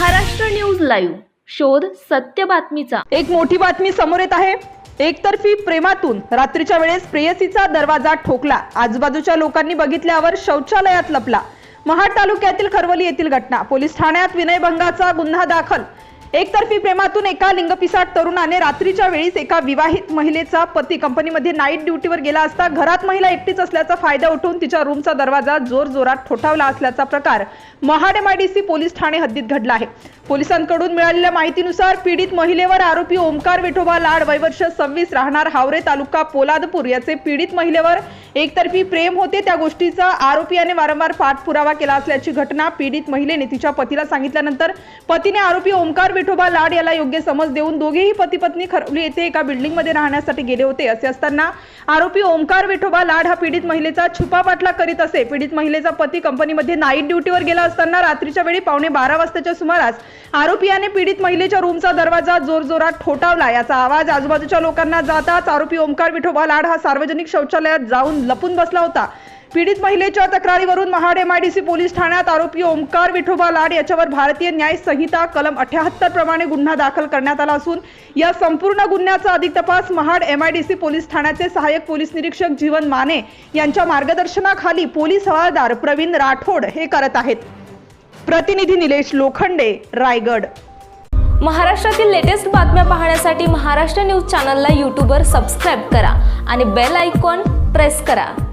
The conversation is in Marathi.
Maharashtra news live. शोध सत्य बातमीचा. एक मोठी बातमी समोर येत आहे. एकतर्फी प्रेमातून रात्रीच्या वेळेस प्रेयसीचा दरवाजा ठोकला. आजूबाजूच्या लोकांनी बघितल्यावर शौचालयात लपला. महाड तालुक्यातील खरवली येथील घटना. पोलीस ठाण्यात विनयभंगाचा गुन्हा दाखल. एकतर्फी प्रेमातून एका लिंगपिसाट तरुणाने रात्रीच्या वेळीस एका विवाहित महिलेचा पती कंपनीमध्ये नाईट ड्युटीवर गेला असता घरात महिला एकटीच असल्याचा फायदा उठवून तिच्या रूमचा दरवाजा जोर जोरात ठोठावला असल्याचा प्रकार महाड पोलीस ठाणे हद्दीत घडला आहे. पोलिसांकडून मिळालेल्या माहितीनुसार पीडित महिलेवर आरोपी ओमकार विठोबा लाड वयवर्ष सव्वीस राहणार हावरे तालुका पोलादपूर याचे पीडित महिलेवर एकतर्फी प्रेम होते त्या गोष्टीचा आरोपी याने वारंवार पाठपुरावा केला असल्याची घटना पीडित महिलेने तिच्या पतीला सांगितल्यानंतर पतीने आरोपी ओमकार विठोबा लाड याला योग्य समज देऊन दोघेही पती पत्नी खरवली येथे एका बिल्डिंगमध्ये राहण्यासाठी गेले होते. असे असताना आरोपी ओमकार विठोबा लाड हा पीडित महिलेचा छुपा पाठलाग करीत असे. पीडित महिलेचा पती कंपनीमध्ये नाईट ड्युटीवर गेला असताना रात्रीच्या वेळी पावणे बारा वाजताच्या सुमारास आरोपी याने पीडित महिलेच्या रूमचा दरवाजा जोरजोरात ठोठावला. याचा आवाज आजूबाजूच्या लोकांना जाताच आरोपी ओमकार विठोबा लाड हा सार्वजनिक शौचालयात जाऊन लपून बसला होता. पीडित महिलेच्या तक्रारीवरून महाड एमआयडीसी पोलीस ठाण्यात आरोपी ओमकार विठोबा लाड याच्यावर भारतीय न्याय संहिता कलम अठ्याहत्तर प्रमाणे गुन्हा दाखल करण्यात आला असून या संपूर्ण गुन्ह्याचा अधिक तपास महाड एमआयडीसी पोलीस ठाण्याचे सहाय्यक पोलीस निरीक्षक जीवन माने यांच्या मार्गदर्शनाखाली पोलीस हवालदार प्रवीण राठोड हे करत आहेत. प्रतिनिधी निलेश लोखंडे रायगड. महाराष्ट्रातील लेटेस्ट बातम्या पाहण्यासाठी महाराष्ट्र न्यूज चॅनलला यूट्यूबवर सबस्क्राईब करा आणि बेल आयकॉन प्रेस करा.